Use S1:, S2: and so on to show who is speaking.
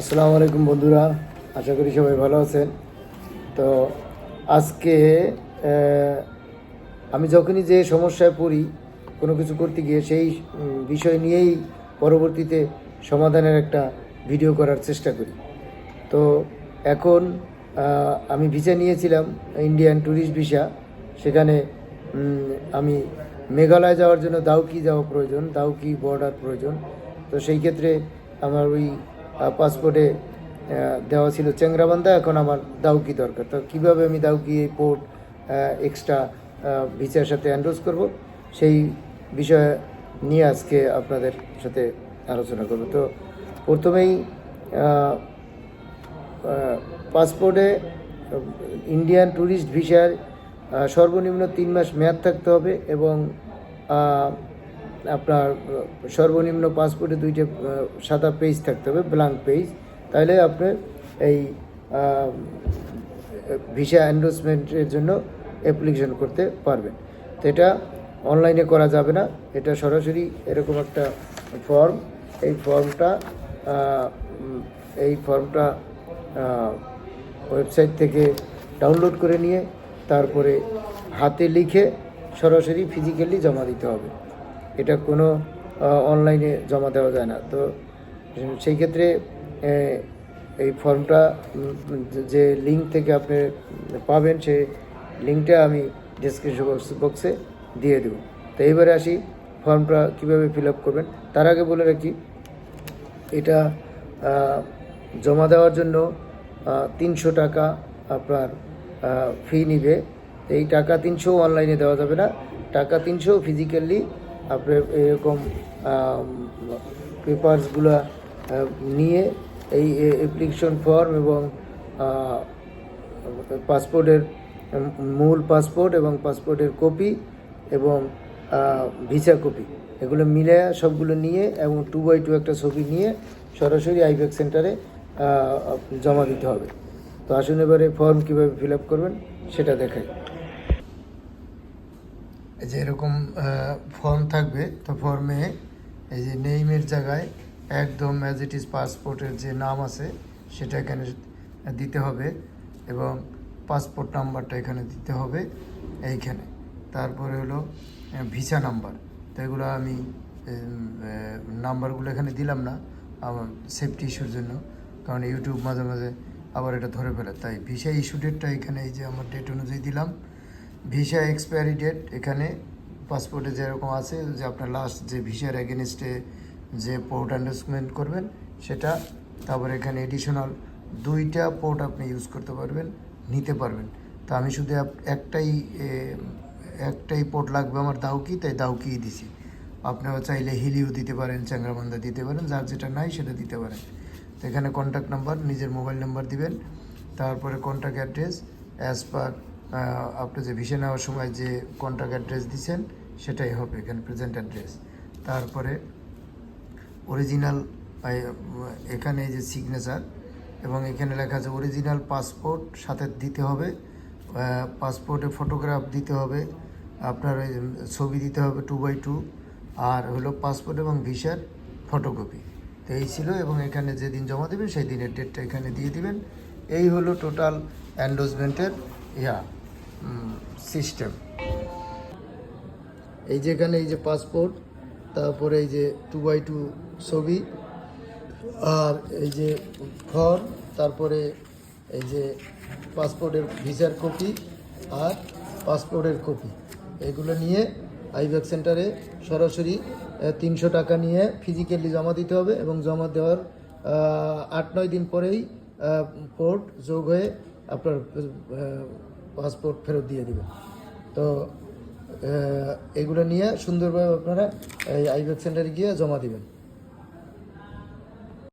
S1: আসসালামু আলাইকুম বন্ধুরা, আশা করি সবাই ভালো আছেন। তো আজকে আমি যখনই যে সমস্যায় পড়ি, কোনো কিছু করতে গিয়ে সেই বিষয় নিয়েই পরবর্তীতে সমাধানের একটা ভিডিও করার চেষ্টা করি। তো এখন আমি ভিসা নিয়েছিলাম, ইন্ডিয়ান ট্যুরিস্ট ভিসা। সেখানে আমি মেঘালয় যাওয়ার জন্য দাউকি যাওয়া প্রয়োজন, দাউকি বর্ডার প্রয়োজন। তো সেই ক্ষেত্রে আমার ওই পাসপোর্টে দেওয়া ছিল চেংরাবান্ধা এখন আমার দাউকি দরকার। তো কীভাবে আমি দাউকি এই পোর্ট এক্সট্রা ভিসার সাথে অ্যান্ডোজ করব? সেই বিষয়ে নিয়ে আজকে আপনাদের সাথে আলোচনা করব। তো প্রথমেই পাসপোর্টে ইন্ডিয়ান ট্যুরিস্ট ভিসার সর্বনিম্ন তিন মাস মেয়াদ থাকতে হবে এবং আপনার সর্বনিম্ন পাসপোর্টে দুইটা সাদা পেজ থাকতে হবে ব্ল্যাঙ্ক পেজ তাহলে আপনি এই ভিসা এন্ডোসমেন্টের জন্য অ্যাপ্লিকেশন করতে পারবেন। তো এটা অনলাইনে করা যাবে না। এটা সরাসরি এরকম একটা ফর্ম এই ফর্মটা এই ফর্মটা ওয়েবসাইট থেকে ডাউনলোড করে নিয়ে তারপরে হাতে লিখে সরাসরি ফিজিক্যালি জমা দিতে হবে। এটা কোনো অনলাইনে জমা দেওয়া যায় না। তো সেই ক্ষেত্রে এই ফর্মটা যে লিঙ্ক থেকে আপনি পাবেন সেই লিঙ্কটা আমি ডিসক্রিপশন বক্স বক্সে দিয়ে দেবো। তো এইবারে আসি, ফর্মটা কীভাবে ফিল আপ করবেন? তার আগে বলে রাখি, এটা জমা দেওয়ার জন্য তিনশো টাকা আপনার ফি নিবে। এই টাকা তিনশো অনলাইনে দেওয়া যাবে না। টাকা তিনশো ফিজিক্যালি আপনার এরকম পেপারসগুলো নিয়ে এই অ্যাপ্লিকেশন ফর্ম এবং পাসপোর্টের মূল পাসপোর্ট এবং পাসপোর্টের কপি এবং ভিসা কপি এগুলো মিলে সবগুলো নিয়ে এবং টু বাই টু একটা ছবি নিয়ে সরাসরি আইব্যাক সেন্টারে জমা দিতে হবে। তো আসুন এবারে ফর্ম কীভাবে ফিল আপ করবেন, সেটা এই যে এরকম ফর্ম থাকবে, তো ফর্মে এই যে নেইমের জায়গায় একদম অ্যাজ ইট ইজ পাসপোর্টের যে নাম আছে, সেটা এখানে দিতে হবে এবং পাসপোর্ট নাম্বারটা এখানে দিতে হবে এইখানে। তারপরে হলো ভিসা নাম্বার তো এগুলো আমি নাম্বারগুলো এখানে দিলাম না, আমার সেফটি ইস্যুর জন্য, কারণ ইউটিউব মাঝে মাঝে আবার এটা ধরে ফেলে। তাই ভিসা ইস্যু ডেটটা এখানে এই যে আমার ডেট অনুযায়ী দিলাম। ভিসা এক্সপায়ারি ডেট এখানে পাসপোর্টে যেরকম আছে, যে আপনার লাস্ট যে ভিসার এগেনস্টে যে পোর্ট অ্যান্ডোসমেন্ট করবেন, সেটা তারপর এখানে এডিশনাল দুইটা পোর্ট আপনি ইউজ করতে পারবেন, নিতে পারবেন। তো আমি শুধু একটাই একটাই পোর্ট লাগবে আমার দাউকি তাই দাউকিই দিছি। আপনারা চাইলে হিলিও দিতে পারেন চ্যাংরাবান্ধা দিতে পারেন, যার যেটা নাই সেটা দিতে পারেন। তো এখানে কন্ট্যাক্ট নাম্বার নিজের মোবাইল নাম্বার দিবেন, তারপরে কন্ট্যাক্ট অ্যাড্রেস অ্যাজ পার আপনি যে ভিসা নেওয়ার সময় যে কন্ট্যাক্ট অ্যাড্রেস দিচ্ছেন সেটাই হবে এখানে প্রেজেন্ট অ্যাড্রেস তারপরে অরিজিনাল এখানে যে সিগনেচার এবং এখানে লেখা আছে অরিজিনাল পাসপোর্ট সাথে দিতে হবে পাসপোর্টে ফটোগ্রাফ দিতে হবে, আপনার ওই ছবি দিতে হবে টু বাই টু আর হলো পাসপোর্ট এবং ভিসার ফটোকপি তো এই ছিল এবং এখানে যেদিন জমা দেবেন সেই দিনের ডেটটা এখানে দিয়ে দিবেন। এই হলো টোটাল অ্যান্ডোজমেন্টের ইয়া সিস্টেম এই যেখানে এই যে পাসপোর্ট তারপরে এই যে টু বাই টু ছবি, আর এই যে ঘর, তারপরে এই যে পাসপোর্টের ভিসার কপি আর পাসপোর্টের কপি এগুলো নিয়ে আইব্যাক সেন্টারে সরাসরি তিনশো টাকা নিয়ে ফিজিক্যালি জমা দিতে হবে এবং জমা দেওয়ার আট নয় দিন পরেই পোর্ট যোগ হয়ে আপনার পাসপোর্ট ফেরত দিয়ে দেবে। তো এগুলো নিয়ে সুন্দরভাবে আপনারা এই আইভেক সেন্টারে গিয়ে জমা দিবেন।